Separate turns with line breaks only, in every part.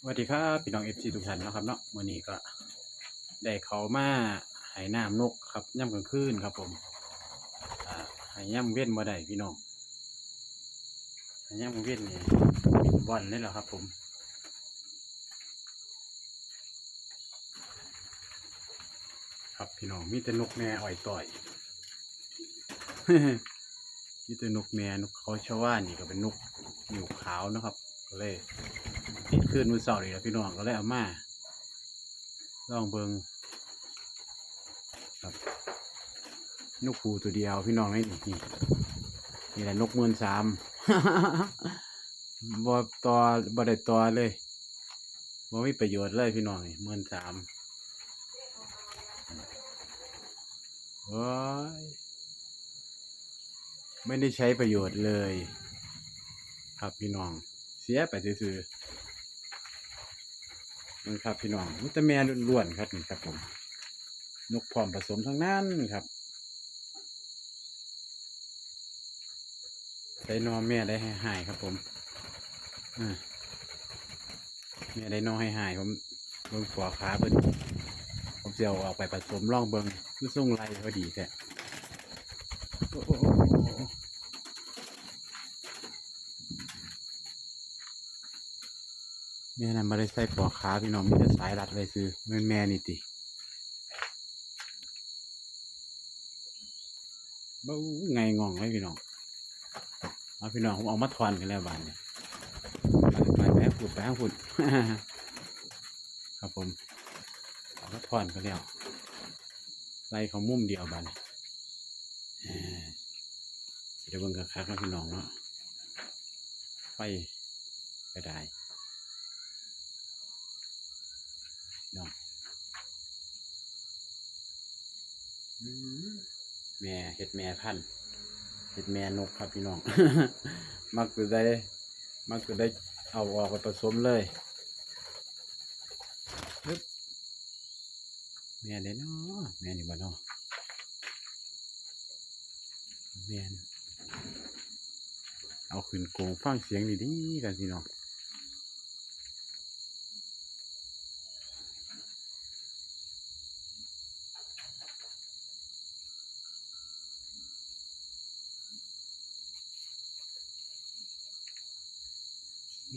สวัสดีครับพี่น้องเอฟซีทุกท่านนะครับเนาะมื่อนี้ก็ได้เขามาหายน้ำนกครับย่ำกลางคืนครับผมอ่าหายย่ำเว้นบ่ได้พี่น้องหายย่ำเว้นนี่บินบอนนี่แหละครับ ผมครับพี่น้องมีแต่นกแม่อ่อยต่อยมีแต่นกแม่นกเขาชาวานี่ก็เป็นนกหนิวขาวนะครับก็เลย ติดขึ้นมือเสาร์นี่แหละพี่น้องก็เลยเอามาลองเบิงครับนกปูตัวเดียวพี่น้องนี่นี่นี่แหละนกเมือนสามบ่ต่อบ่ได้ต่อเลยบ่มีประโยชน์เลยพี่น้องเมือนสามโอ้ยไม่ได้ใช้ประโยชน์เลย ครับพี่น้อง เสียไปซื่อ นี่ครับพี่น้องมันจะแม่ล้วนๆครับนี่ครับผมนกพร้อมผสมทั้งนั้นครับได้นอแม่ได้ให้หายครับผมอ่าแม่ได้นอให้หายผมเบิ่งฝัวขาเบิ่งผมจะเอาออกไปผสมล่องเบิ่งคือส่งไรพอดีแท้โอ้โอ้โอ้โอ้โอ้ แม่นั่นมาได้ใส่ปอกขาพี่น้องมีแต่สายรัดไว้ซื้อแม่แม่นี่ติบ้าไงงองไว้พี่น้องเอาพี่น้องผมเอามาทอนกันแล้วบานเนี่ยไปไปไปให้พูดไปให้พูดครับผมเอามาทอนกันแล้วไล่เขามุมเดียวบานเดี๋ยวเบิ่งคักๆนะพี่น้องเนาะไฟก็ได้ น้องอืมแม่เห็ดแม่พันธุ์เห็ดแม่นกครับพี่น้อง มักจะได้ มักจะได้เอาออกไปผสมเลยปึ๊บแม่เด้เนาะแม่นี่บ่เนาะแม่นเอาขึ้นโกงฟังเสียงดีๆกันพี่น้อง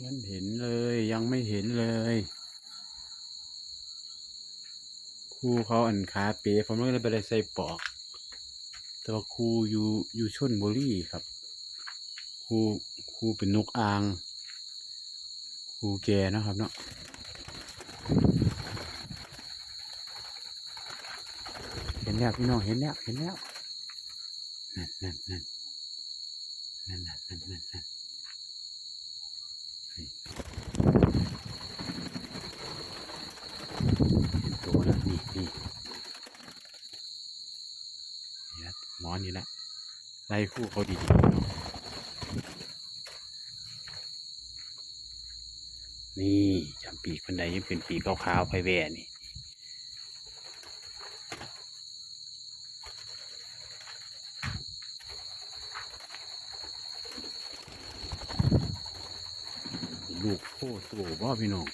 ยังเห็นเลยยังไม่เห็นเลยครูเขาอันขาเป๋ผมเลยไปได้ใส่ปอกแต่ว่าครูอยู่อยู่ชนบุรีครับครูครูเป็นนกอ่างครูแกนะครับเนาะเห็นแล้วพี่น้องเห็นแล้วเห็นแล้วนั่นนั่นนั่นนั่นนั่นนั่นนั่น นี่ละหมอนี่แหละไล่คู่เขาดีๆเนาะนี่จำปีกคนใดยังเป็นปีกขาวๆไพแว่นี่ลูกโคตรบ่พี่น้อง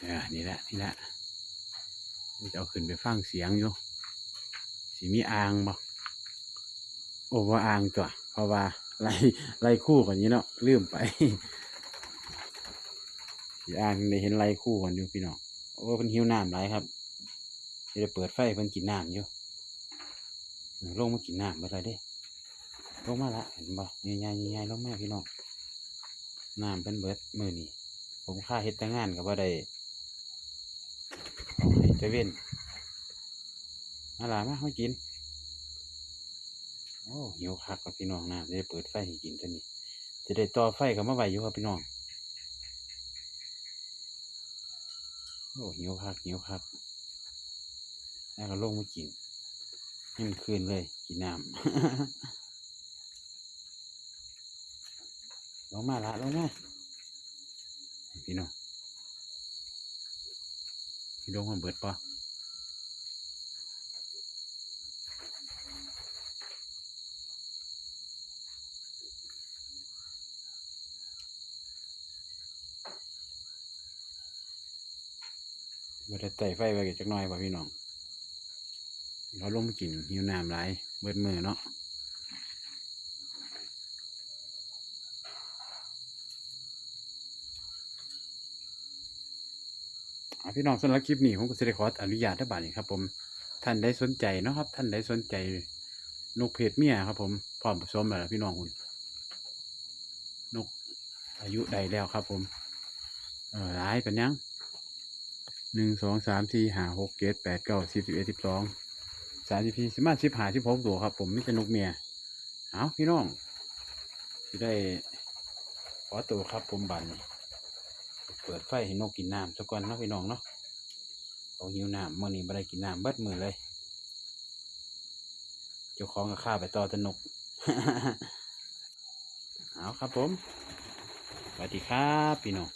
เนี่ยนี่แหละนี่แหละจะเอาขึ้นไปฟังเสียงอยู่สีมีอ่างบ่ โอ้ว่าอ่างตัวเพราะว่าไล่ไล่คู่กันนี้เนาะลืมไปอ่างได้เห็นไล่คู่กันอยู่พี่น้องโอ้เพิ่นหิวน้ำไรครับจะได้เปิดไฟเพิ่นกินน้ำอยู่ลงมากินน้ำไปเลยเด้ลงมาละเห็นบ่ใหญ่ๆใหญ่ๆลงมาพี่น้องน้ำเพิ่นเบิดมือนี่ผมค่าเฮ็ดแต่งานก็บ่ได้เอาให้เจเว้นมาหลามาให้กิน โอ้หิวคักกับพี่น้องนะจะได้เปิดไฟให้กินตัวนี้ จะได้ต่อไฟกับมาไว้อยู่ครับพี่น้อง โอ้หิวคักหิวคักแล้วก็ลงมากินให้มันคืนเลย กินน้ำลงมาละลงมาพี่น้องพี่น้องมันเบิดปะ บ่ได้ไต่ไฟไว้กจักหน่อยป่ะพี่น้องเขาลงมกินหิวน้ำหลายเบิดมือเนาะพี่น้องสำหรับคลิปนี้ผมก็จะได้ขออนุญาตได้บ้านี้ครับ ผมท่านได้สนใจเนาะครับ ท่านได้สนใจนกเพศเมียครับ ผมพร้อมผสมแล้วพี่น้องคุณนกอายุใดแล้วครับ ผมเออร้ายเป็นยัง หนึ่งสองสามสี่ห้าหกเจ็ดแปดเก้าสิบสิบเอ็ดสิบสองสามสิบสี่สิบห้าสิบห้าสิบหกตัวครับ ผมไม่ใช่นกเมียเอาพี่น้องที่ได้ขอตัวครับผมบันนี้เปิดไฟให้นกกินน้ำสักก่อนนะพี่น้องเนาะเอาหิวน้ำมื่อนี้ไม่ได้กินน้ำเบิดมือเลย เจ้าของก็ฆ่าไปต่อตนกเอาครับผมสวัสดีครับพี่น้อง